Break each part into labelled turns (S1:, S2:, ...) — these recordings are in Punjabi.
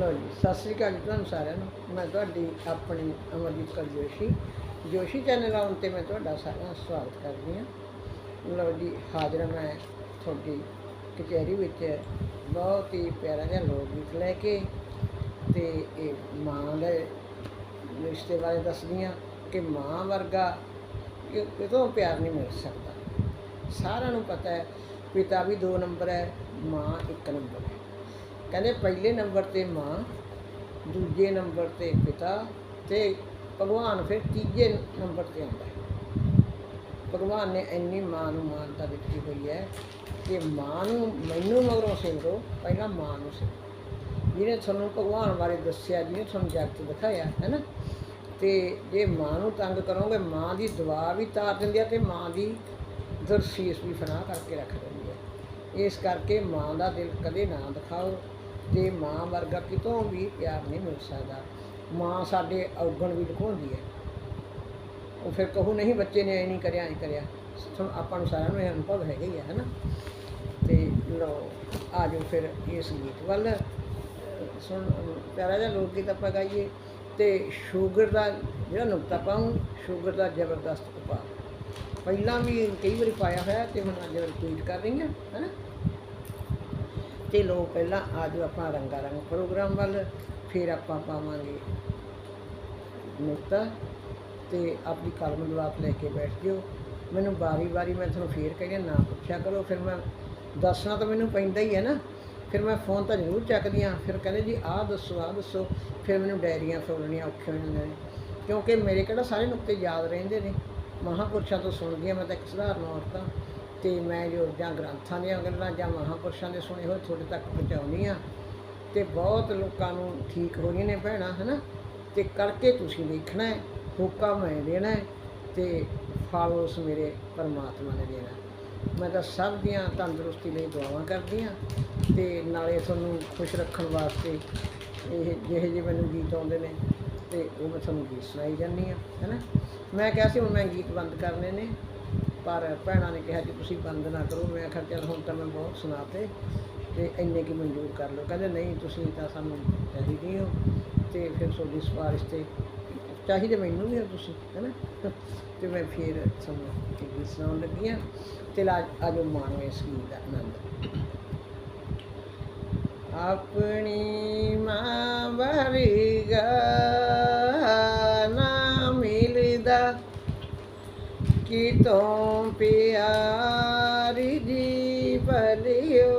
S1: ਲਓ ਜੀ, ਸਤਿ ਸ੍ਰੀ ਅਕਾਲ ਜੀ ਤੁਹਾਨੂੰ ਸਾਰਿਆਂ ਨੂੰ। ਮੈਂ ਤੁਹਾਡੀ ਆਪਣੀ ਅਮਰਜੀਤ ਕੌਰ ਜੋਸ਼ੀ। ਜੋਸ਼ੀ ਚੈਨਲ ਆਉਣ ਤੇ ਮੈਂ ਤੁਹਾਡਾ ਸਾਰਿਆਂ ਦਾ ਸਵਾਗਤ ਕਰਦੀ ਹਾਂ। ਲਓ ਜੀ, ਹਾਜ਼ਰ ਮੈਂ ਤੁਹਾਡੀ ਕਚਹਿਰੀ ਵਿੱਚ। ਬਹੁਤ ਹੀ ਪਿਆਰਾ ਜਿਹਾ ਲੋਕ ਗੀਤ ਲੈ ਕੇ ਤੇ ਇਹ ਮਾਂ ਦੇ ਰਿਸ਼ਤੇ ਬਾਰੇ ਦੱਸਦੀ ਹਾਂ ਕਿ ਮਾਂ ਵਰਗਾ ਕਿਤੋਂ ਪਿਆਰ ਨਹੀਂ ਮਿਲ ਸਕਦਾ। ਸਾਰਿਆਂ ਨੂੰ ਪਤਾ ਹੈ, ਪਿਤਾ ਵੀ ਦੋ ਨੰਬਰ ਹੈ, ਮਾਂ ਇੱਕ ਨੰਬਰ ਹੈ। ਕਹਿੰਦੇ ਪਹਿਲੇ ਨੰਬਰ ਤੇ ਮਾਂ, ਦੂਜੇ ਨੰਬਰ ਤੇ ਪਿਤਾ ਤੇ ਭਗਵਾਨ ਫਿਰ ਤੀਜੇ ਨੰਬਰ ਤੇ ਆਉਂਦਾ ਭਗਵਾਨ ਨੇ ਇੰਨੀ ਮਾਂ ਨੂੰ ਮਾਨਤਾ ਦਿੱਤੀ ਹੋਈ ਹੈ ਕਿ ਮਾਂ ਨੂੰ ਮੈਨੂੰ ਮਗਰੋਂ ਸਿਮਰੋ ਪਹਿਲਾਂ ਮਾਂ ਨੂੰ ਸਿਮਰੋ ਜਿਹਨੇ ਤੁਹਾਨੂੰ ਭਗਵਾਨ ਬਾਰੇ ਦੱਸਿਆ, ਜਿਹਨੇ ਤੁਹਾਨੂੰ ਜਗਤ ਦਿਖਾਇਆ, ਹੈ ਨਾ? ਤੇ ਜੇ ਮਾਂ ਨੂੰ ਤੰਗ ਕਰੋਗੇ, ਮਾਂ ਦੀ ਦੁਆ ਵੀ ਤਾਰ ਦਿੰਦੀ ਹੈ ਤੇ ਮਾਂ ਦੀ ਦਰਸ਼ੀਸ ਵੀ ਫਨਾ ਕਰਕੇ ਰੱਖ ਦਿੰਦੀ ਹੈ ਇਸ ਕਰਕੇ ਮਾਂ ਦਾ ਦਿਲ ਕਦੇ ਨਾ ਦਿਖਾਓ। ਤੇ ਮਾਂ ਵਰਗਾ ਕਿਤੋਂ ਵੀ ਪਿਆਰ ਨਹੀਂ ਮਿਲ ਸਕਦਾ। ਮਾਂ ਸਾਡੇ ਔਗਣ ਵੀ ਦਿਖਾਉਂਦੀ ਹੈ। ਉਹ ਫਿਰ ਕਹੂ, ਨਹੀਂ ਬੱਚੇ ਨੇ ਐ ਨਹੀਂ ਕਰਿਆ, ਐ ਕਰਿਆ। ਤੁਹਾਨੂੰ ਆਪਾਂ ਨੂੰ ਸਾਰਿਆਂ ਨੂੰ ਇਹ ਅਨੁਭਵ ਹੈਗਾ ਹੀ ਹੈ ਹੈ ਨਾ ਤੇ ਲਓ, ਆ ਜਾਓ ਫਿਰ ਇਸ ਗੀਤ ਵੱਲ। ਸੁਣ, ਪਿਆਰਾ ਜਿਹਾ ਲੋਕ ਗੀਤ ਆਪਾਂ ਗਾਈਏ ਤੇ ਸ਼ੂਗਰ ਦਾ ਜਿਹੜਾ ਨੁਕਤਾ ਪਾਉਂ, ਸ਼ੂਗਰ ਦਾ ਜ਼ਬਰਦਸਤ ਉਪਾਅ। ਪਹਿਲਾਂ ਵੀ ਕਈ ਵਾਰੀ ਪਾਇਆ ਹੋਇਆ ਤੇ ਹੁਣ ਅੱਜ ਰਿਪੀਟ ਕਰ ਰਹੀ ਹਾਂ ਹੈ ਨਾ ਤੇ ਲੋ ਪਹਿਲਾਂ ਆ ਜਾਓ ਆਪਾਂ ਰੰਗਾ ਰੰਗ ਪ੍ਰੋਗਰਾਮ ਵੱਲ, ਫਿਰ ਆਪਾਂ ਪਾਵਾਂਗੇ ਨੁਕਤਾ ਤੇ ਆਪਣੀ ਕਲਮ ਜਵਾਬ ਲੈ ਕੇ ਬੈਠ ਜਿਓ। ਮੈਨੂੰ ਵਾਰੀ ਵਾਰੀ ਮੈਂ ਤੁਹਾਨੂੰ ਫੇਰ ਕਹਿੰਦੀ ਨਾ ਪੁੱਛਿਆ ਕਰੋ, ਫਿਰ ਮੈਂ ਦੱਸਣਾ ਤਾਂ ਮੈਨੂੰ ਪੈਂਦਾ ਹੀ ਹੈ ਨਾ। ਫਿਰ ਮੈਂ ਫੋਨ ਤਾਂ ਜ਼ਰੂਰ ਚੱਕਦੀ ਹਾਂ, ਫਿਰ ਕਹਿੰਦੇ ਜੀ ਆਹ ਦੱਸੋ ਆਹ ਦੱਸੋ। ਫਿਰ ਮੈਨੂੰ ਡਾਇਰੀਆਂ ਫੋਲਣੀਆਂ ਔਖੀਆਂ ਹੋ ਜਾਂਦੀਆਂ ਨੇ। ਕਿਉਂਕਿ ਮੇਰੇ ਕਿਹੜਾ ਸਾਰੇ ਨੁਕਤੇ ਯਾਦ ਰਹਿੰਦੇ ਨੇ। ਮਹਾਂਪੁਰਸ਼ਾਂ ਤੋਂ ਸੁਣਦੀ ਹਾਂ ਮੈਂ ਤਾਂ ਇੱਕ ਸਧਾਰਨ ਔਰਤ ਹਾਂ। ਤੇ ਮੈਂ ਜੋ ਜਾਂ ਗ੍ਰੰਥਾਂ ਦੀਆਂ ਗੱਲਾਂ ਜਾਂ ਮਹਾਂਪੁਰਸ਼ਾਂ ਦੇ ਸੁਣੇ ਹੋਏ ਤੁਹਾਡੇ ਤੱਕ ਪਹੁੰਚਾਉਂਦੀ ਹਾਂ ਤੇ ਬਹੁਤ ਲੋਕਾਂ ਨੂੰ ਠੀਕ ਹੋ ਰਹੀਆਂ ਨੇ ਭੈਣਾਂ, ਹਨਾ? ਤੇ ਕਰਕੇ ਤੁਸੀਂ ਦੇਖਣਾ ਹੈ, ਹੋਕਾ ਮੈਂ ਦੇਣਾ ਹੈ ਤੇ ਫਲ ਉਸ ਮੇਰੇ ਪਰਮਾਤਮਾ ਨੇ ਦੇਣਾ ਮੈਂ ਤਾਂ ਸਭ ਦੀਆਂ ਤੰਦਰੁਸਤੀ ਲਈ ਦੁਆਵਾਂ ਕਰਦੀ ਹਾਂ ਤੇ ਨਾਲੇ ਤੁਹਾਨੂੰ ਖੁਸ਼ ਰੱਖਣ ਵਾਸਤੇ ਇਹ ਜਿਹੇ ਜਿਹੇ ਮੈਨੂੰ ਗੀਤ ਆਉਂਦੇ ਨੇ ਤੇ ਉਹ ਮੈਂ ਤੁਹਾਨੂੰ ਗੀਤ ਸੁਣਾਈ ਜਾਂਦੀ ਹਾਂ, ਹੈਨਾ? ਮੈਂ ਕਿਹਾ ਸੀ ਹੁਣ ਮੈਂ ਗੀਤ ਬੰਦ ਕਰਨੇ ਨੇ। ਪਰ ਭੈਣਾਂ ਨੇ ਕਿਹਾ ਕਿ ਤੁਸੀਂ ਬੰਦ ਨਾ ਕਰੋ। ਮੈਂ ਆਖਿਆ, ਚੱਲ ਹੁਣ ਤਾਂ ਮੈਂ ਬਹੁਤ ਸੁਣਾਤੇ ਤੇ ਇੰਨੇ ਕੀ ਮਨਜ਼ੂਰ ਕਰ ਲਓ। ਕਹਿੰਦੇ, ਨਹੀਂ, ਤੁਸੀਂ ਤਾਂ ਸਾਨੂੰ ਚਾਹੀਦੇ ਹੋ ਤੇ ਫਿਰ ਤੁਹਾਡੀ ਸਿਫਾਰਿਸ਼ ਤੇ ਚਾਹੀਦੇ ਮੈਨੂੰ ਵੀ ਹੋ ਤੁਸੀਂ, ਹੈ ਨਾ? ਤੇ ਮੈਂ ਫਿਰ ਤੁਹਾਨੂੰ ਇਹ ਸੁਣਾਉਣ ਲੱਗੀ ਹਾਂ ਤੇ ਲਾ ਆਜੋ ਮਾਣੋ ਇਸ ਗੀਤ ਦਾ ਆਨੰਦ। ਆਪਣੀ ਮਾਂ ਵਰਗਾ ਕਿਤੋਂ ਪਿਆਰੀ ਜੀ ਭਲਿਓ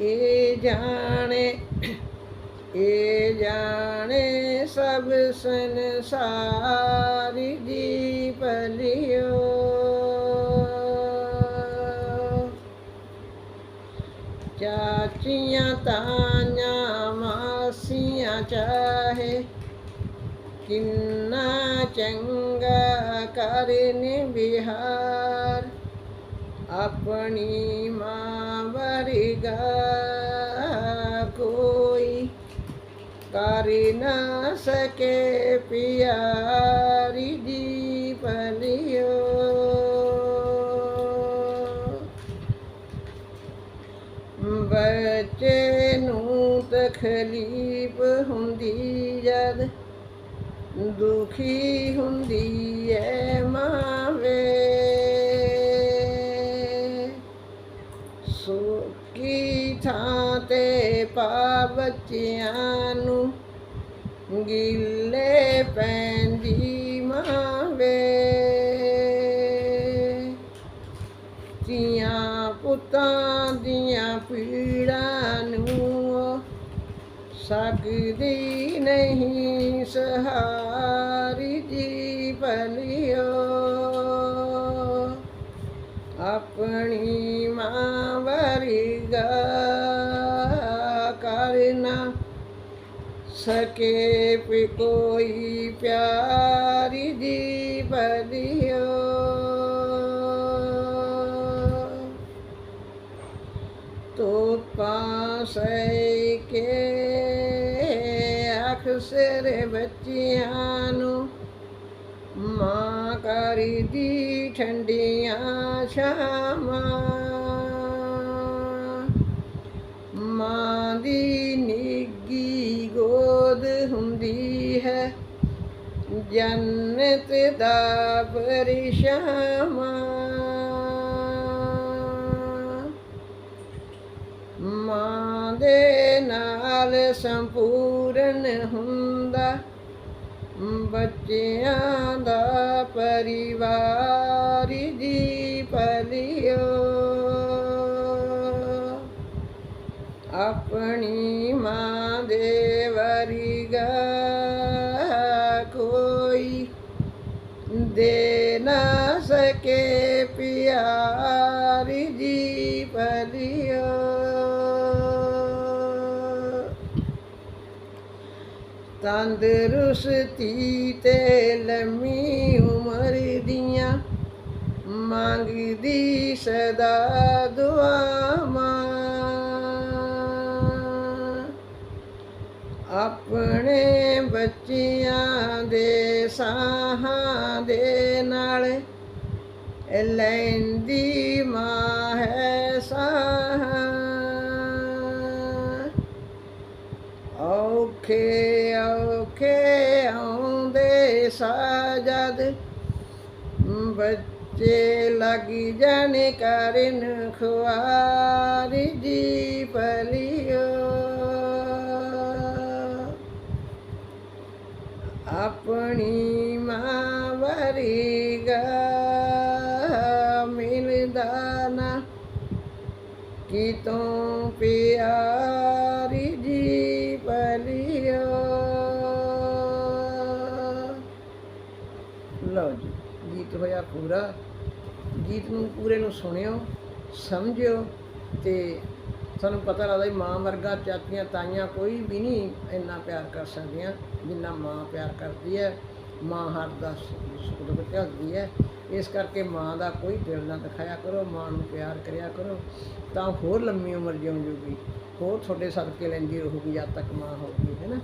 S1: ਇਹ ਜਾਣੇ ਇਹ ਜਾਣੇ ਸਭ ਸੰਸਾਰ ਜੀ ਭਲਿਓ ਚਾਚੀਆਂ ਤਾਈਆਂ ਮਾਸੀਆਂ ਚਾਹੇ ਕਿੰਨਾ ਚੰਗਾ ਕਰਨ ਬਿਹਾਰ ਆਪਣੀ ਮਾਂ ਵਰਗਾ ਕੋਈ ਕਰ ਨਾ ਸਕੇ ਪਿਆਰੀ ਜੀ ਭਲਿਓ ਬੱਚੇ ਨੂੰ ਤਕਲੀਫ ਹੁੰਦੀ ਜਦ ਦੁਖੀ ਹੁੰਦੀ ਐ ਮਾਂ ਵੇ ਸੁੱਕੀ ਥਾਂ ਤੇ ਪਾ ਬੱਚਿਆਂ ਨੂੰ ਗਿੱਲੇ ਪੈਂਦੀ ਮਾਂ ਵੇ ਧੀਆਂ ਪੁੱਤਾਂ ਦੀਆਂ ਪੀੜਾਂ ਨੂੰ ਸਕਦੀ ਨਹੀਂ ਸਹਾ ਵਰਗਾ ਕਰਨਾ ਸਕੇ ਵੀ ਕੋਈ ਪਿਆਰੀ ਦੀ ਭਲਿਓ ਤੋ ਪਾਸੇ ਕੇ ਅਕਸਰ ਬੱਚਿਆਂ ਨੂੰ ਮਾਂ ਕਰੀ ਦੀ ਠੰਡੀਆਂ ਛਾਵਾਂ। ਦੀ ਨਿੱਗੀ ਗੋਦ ਹੁੰਦੀ ਹੈ। ਜੰਨਤ ਦਾ ਪਰਿਸ਼ਾਮਾ ਮਾਂ ਦੇ ਨਾਲ ਸੰਪੂਰਨ ਹੁੰਦਾ। ਬੱਚਿਆਂ ਦਾ ਪਰਿਵਾਰ ਜੀ ਪਲਿਓ ਆਪਣੀ ਮਾਂ ਦੇ ਵਰਗਾ ਕੋਈ ਦੇ ਨਾ ਸਕੇ ਪਿਆਰੀ ਜੀ ਪਲਿਓ ਤੰਦਰੁਸਤੀ ਤੇ ਲੰਮੀ ਉਮਰ ਦੀਆਂ ਮੰਗਦੀ ਸਦਾ ਦੁਆਵਾਂ ਆਪਣੇ ਬੱਚਿਆਂ ਦੇ ਸਾਹਾਂ ਦੇ ਨਾਲ ਲੈਂਦੀ ਮਾਂ ਹੈ ਸਾਹ। ਔਖੇ ਔਖੇ ਆਉਂਦੇ ਸਾਜਦ, ਬੱਚੇ ਲੱਗ ਜਾਣੇ ਕਰਨ ਖੁਆਰੀ ਜੀ ਪਲਿਓ ਆਪਣੀ ਮਾਂ ਵਰਗਾ ਮਿਲਦਾ ਨਾ। ਕਿਤੋਂ ਪਿਆਰੀ ਜੀ ਪਲਿਓ ਲਓ ਜੀ, ਗੀਤ ਹੋਇਆ ਪੂਰਾ। ਗੀਤ ਨੂੰ, ਪੂਰੇ ਨੂੰ ਸੁਣਿਓ, ਸਮਝਿਓ ਤੇ ਸਾਨੂੰ ਪਤਾ ਲੱਗਦਾ ਮਾਂ ਵਰਗਾ ਚਾਚੀਆਂ ਤਾਈਆਂ ਕੋਈ ਵੀ ਨਹੀਂ ਇੰਨਾ ਪਿਆਰ ਕਰ ਸਕਦੀਆਂ, ਜਿੰਨਾ ਮਾਂ ਪਿਆਰ ਕਰਦੀ ਹੈ। ਮਾਂ ਹਰ ਦਾ ਸੁੱਖ ਦੁੱਖ ਝੱਲਦੀ ਹੈ। ਇਸ ਕਰਕੇ ਮਾਂ ਦਾ ਕੋਈ ਦਿਲ ਨਾ ਦਿਖਾਇਆ ਕਰੋ, ਮਾਂ ਨੂੰ ਪਿਆਰ ਕਰਿਆ ਕਰੋ। ਤਾਂ ਹੋਰ ਲੰਮੀ ਉਮਰ ਜਿਉਂ ਜੂਗੀ ਹੋਰ ਤੁਹਾਡੇ ਸਦਕੇ ਲੈਂਦੀ ਰਹੂਗੀ, ਜਦ ਤੱਕ ਮਾਂ ਹੋਊਗੀ, ਹੈ ਨਾ?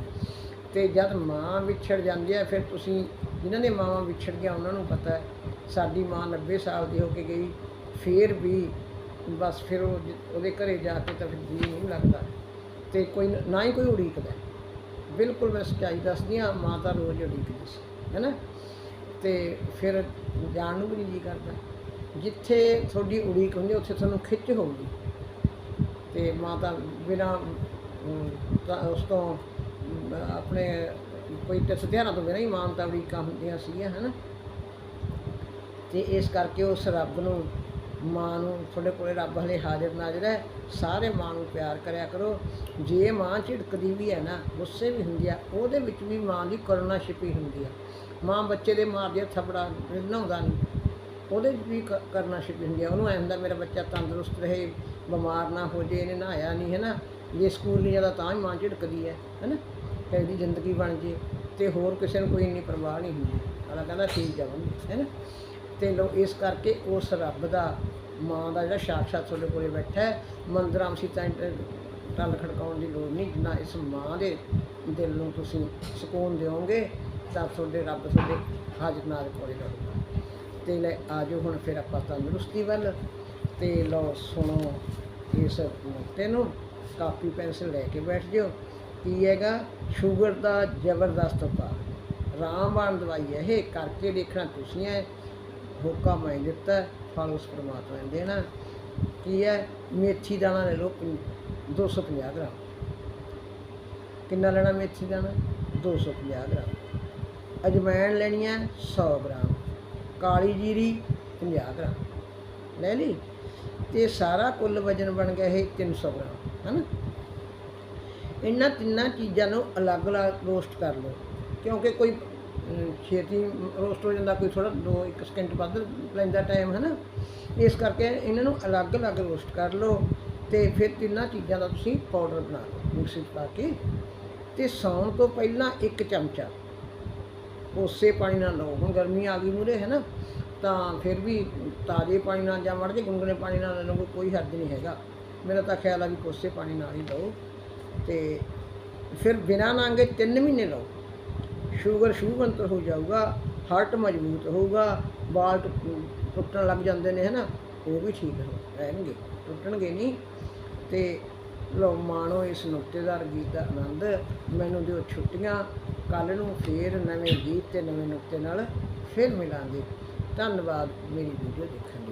S1: ਤੇ ਜਦ ਮਾਂ ਵਿਛੜ ਜਾਂਦੀ ਹੈ, ਫਿਰ ਤੁਸੀਂ ਜਿਨ੍ਹਾਂ ਦੇ ਮਾਵਾਂ ਵਿਛੜ ਗਿਆ ਉਹਨਾਂ ਨੂੰ ਪਤਾ ਹੈ। ਸਾਡੀ ਮਾਂ 90 ਸਾਲ ਦੀ ਹੋ ਕੇ ਗਈ, ਫਿਰ ਵੀ ਬਸ ਫਿਰ ਉਹ ਜ- ਉਹਦੇ ਘਰੇ ਜਾ ਕੇ ਤਾਂ ਫਿਰ ਜੀ ਨਹੀਂ ਲੱਗਦਾ। ਤੇ ਕੋਈ ਨਾ ਹੀ ਕੋਈ ਉਡੀਕਦਾ। ਬਿਲਕੁਲ ਮੈਂ ਸੱਚਾਈ ਦੱਸਦੀ ਹਾਂ, ਮਾਤਾ ਰੋਜ਼ ਉਡੀਕਦੀ ਸੀ, ਹੈ ਨਾ? ਤੇ ਫਿਰ ਜਾਣ ਨੂੰ ਵੀ ਨਹੀਂ ਜੀ ਕਰਦਾ। ਜਿੱਥੇ ਤੁਹਾਡੀ ਉਡੀਕ ਹੁੰਦੀ, ਉੱਥੇ ਤੁਹਾਨੂੰ ਖਿੱਚ ਹੋਊਗੀ। ਤੇ ਮਾਤਾ ਬਿਨਾ ਉਸ ਤੋਂ ਆਪਣੇ ਕੋਈ ਤਿਸ ਤਿਉਹਾਰਾਂ ਤੋਂ ਬਿਨਾਂ ਹੀ ਮਾਨਤਾ ਉਡੀਕਾਂ ਹੁੰਦੀਆਂ ਸੀਗੀਆਂ ਹਨਾ ਤੇ ਇਸ ਕਰਕੇ ਉਸ ਰੱਬ ਨੂੰ ਮਾਂ ਨੂੰ, ਤੁਹਾਡੇ ਕੋਲੇ ਰੱਬ ਹਲੇ ਹਾਜ਼ਰ ਨਾਜ਼ਰ ਹੈ, ਸਾਰੇ ਮਾਂ ਨੂੰ ਪਿਆਰ ਕਰਿਆ ਕਰੋ। ਜੇ ਮਾਂ ਝਿੜਕਦੀ ਵੀ ਹੈ ਨਾ, ਗੁੱਸੇ ਵੀ ਹੁੰਦੀ ਆ, ਉਹਦੇ ਵਿੱਚ ਵੀ ਮਾਂ ਦੀ ਕਰੁਣਾ ਛਿਪੀ ਹੁੰਦੀ ਆ। ਮਾਂ ਬੱਚੇ ਦੇ ਮਾਰਦੀ ਆ ਥਪੜਾ, ਨਹਾਉਂਦਾ ਨਹੀਂ ਉਹਦੇ ਵਿੱਚ ਵੀ ਕਰਨਾ ਛਿਪੀ ਹੁੰਦੀ ਆ। ਉਹਨੂੰ ਐਂ ਹੁੰਦਾ, ਮੇਰਾ ਬੱਚਾ ਤੰਦਰੁਸਤ ਰਹੇ, ਬਿਮਾਰ ਨਾ ਹੋ ਜੇ ਇਹਨੇ ਨਹਾਇਆ ਨਹੀਂ ਹੈ ਨਾ? ਜੇ ਸਕੂਲ ਨਹੀਂ ਜਾਂਦਾ ਤਾਂ ਹੀ ਮਾਂ ਝਿੜਕਦੀ ਹੈ ਹੈ ਨਾ? ਕਿ ਇਹਦੀ ਜ਼ਿੰਦਗੀ ਬਣ ਜੇ ਤੇ ਹੋਰ ਕਿਸੇ ਨੂੰ ਕੋਈ ਇੰਨੀ ਪਰਵਾਹ ਨਹੀਂ ਹੁੰਦੀ। ਅਲਾ ਕਹਿੰਦਾ, ਠੀਕ ਜਾਵਾਂਗੇ ਹੈ ਨਾ? ਤੇ ਲੋ ਇਸ ਕਰਕੇ ਉਸ ਰੱਬ ਦਾ, ਮਾਂ ਦਾ ਜਿਹੜਾ ਸਾਖਸ਼ਾਤ ਤੁਹਾਡੇ ਕੋਲੇ ਬੈਠਾ ਹੈ, ਮੰਦਰਾਂ ਅਸੀਂ ਟੱਲ ਖੜਕਾਉਣ ਦੀ ਲੋੜ ਨਹੀਂ, ਜਿੰਨਾ ਇਸ ਮਾਂ ਦੇ ਦਿਲ ਨੂੰ ਤੁਸੀਂ ਸਕੂਨ ਦਿਓਗੇ, ਤਾਂ ਤੁਹਾਡੇ ਰੱਬ ਤੁਹਾਡੇ ਹਾਜ਼ਰ ਨਾਜ਼ਰ ਕੋਲੇ ਰਹੂਗਾ। ਤੇ ਲੈ, ਆਜੋ ਹੁਣ ਫਿਰ ਆਪਾਂ ਤੰਦਰੁਸਤੀ ਵੱਲ, ਤੇ ਲਓ, ਸੁਣੋ ਇਸ ਨੁਕਤੇ ਨੂੰ, ਕਾਪੀ ਪੈਨਸਲ ਲੈ ਕੇ ਬੈਠ ਜਿਓ। ਕੀ ਹੈਗਾ? ਸ਼ੂਗਰ ਦਾ ਜ਼ਬਰਦਸਤ ਉਪਾਅ। ਰਾਮਬਾਣ ਦਵਾਈ ਹੈ ਇਹ, ਕਰਕੇ ਦੇਖਣਾ ਤੁਸੀਂ ਹੈ ਹੋਕਾ ਮੈਂ ਦਿੱਤਾ, ਫਲ ਉਸ ਪਰਮਾਤਮਾ ਨੇ ਦੇਣਾ। ਕੀ ਹੈ? ਮੇਥੀ ਦਾਣਾ ਲੈ ਲਓ, ਪੰ- 250 ਗ੍ਰਾਮ। ਕਿੰਨਾ ਲੈਣਾ ਮੇਥੀ ਦਾਣਾ? 250 ਗ੍ਰਾਮ। ਅਜਵਾਇਣ ਲੈਣੀ ਹੈ 100 ਗ੍ਰਾਮ। ਕਾਲੀ ਜੀਰੀ 50 ਗ੍ਰਾਮ। ਲੈ ਲਈ? ਤੇ ਸਾਰਾ ਕੁੱਲ ਵਜਨ ਬਣ ਗਿਆ ਇਹ 300 ਗ੍ਰਾਮ ਹੈ ਨਾ ਇਹਨਾਂ ਤਿੰਨਾਂ ਚੀਜ਼ਾਂ ਨੂੰ ਅਲੱਗ-ਅਲੱਗ ਰੋਸਟ ਕਰ ਲਓ। ਕਿਉਂਕਿ ਕੋਈ ਛੇਤੀ ਰੋਸਟ ਹੋ ਜਾਂਦਾ, ਕੋਈ ਥੋੜਾ 2-1 ਸਕਿੰਟ ਵੱਧ ਲੈਂਦਾ ਟਾਈਮ ਹੈ ਨਾ ਇਸ ਕਰਕੇ ਇਹਨਾਂ ਨੂੰ ਅਲੱਗ-ਅਲੱਗ ਰੋਸਟ ਕਰ ਲਓ ਤੇ ਫਿਰ ਤਿੰਨਾਂ ਚੀਜ਼ਾਂ ਦਾ ਤੁਸੀਂ ਪਾਊਡਰ ਬਣਾ ਲਓ, ਮਿਕਸੀ 'ਚ ਪਾ ਕੇ। ਤੇ ਸੌਣ ਤੋਂ ਪਹਿਲਾਂ ਇੱਕ ਚਮਚਾ ਉਸੇ ਪਾਣੀ ਨਾਲ ਲਓ। ਹੁਣ ਗਰਮੀ ਆ ਗਈ ਮੂਰੇ ਹੈ ਨਾ ਤਾਂ ਫਿਰ ਵੀ ਤਾਜ਼ੇ ਪਾਣੀ ਨਾਲ ਜਾਂ ਮੜ ਜੇ ਗੁੰਗਣੇ ਪਾਣੀ ਨਾਲ ਲਓ ਕੋਈ ਹਰਜ ਨਹੀਂ ਹੈਗਾ। ਮੇਰਾ ਤਾਂ ਖਿਆਲ ਆ ਵੀ ਕੋਸੇ ਪਾਣੀ ਨਾਲ ਹੀ ਲਓ। ਤੇ ਫਿਰ ਬਿਨਾਂ ਨਾਂਗੇ 3 ਮਹੀਨੇ ਲਓ। ਸ਼ੂਗਰ ਸ਼ੂਗੰਤਰ ਹੋ ਜਾਊਗਾ ਹਾਰਟ ਮਜ਼ਬੂਤ ਹੋਊਗਾ ਬਾਲ ਟੁੱਟ- ਟੁੱਟਣ ਲੱਗ ਜਾਂਦੇ ਨੇ, ਹਨਾ? ਉਹ ਵੀ ਠੀਕ ਰਹਿਣਗੇ ਟੁੱਟਣਗੇ ਨਹੀਂ। ਤੇ ਲੋ ਮਾਣੋ ਇਸ ਨੁਕਤੇਦਾਰ ਗੀਤ ਦਾ ਆਨੰਦ, ਮੈਨੂੰ ਦਿਓ ਛੁੱਟੀਆਂ ਕੱਲ ਨੂੰ ਫੇਰ ਨਵੇਂ ਗੀਤ ਤੇ ਨਵੇਂ ਨੁਕਤੇ ਨਾਲ ਫਿਰ ਮਿਲਾਂਗੇ। ਧੰਨਵਾਦ, ਮੇਰੀ ਵੀਡੀਓ ਦੇਖਣ ਲਈ।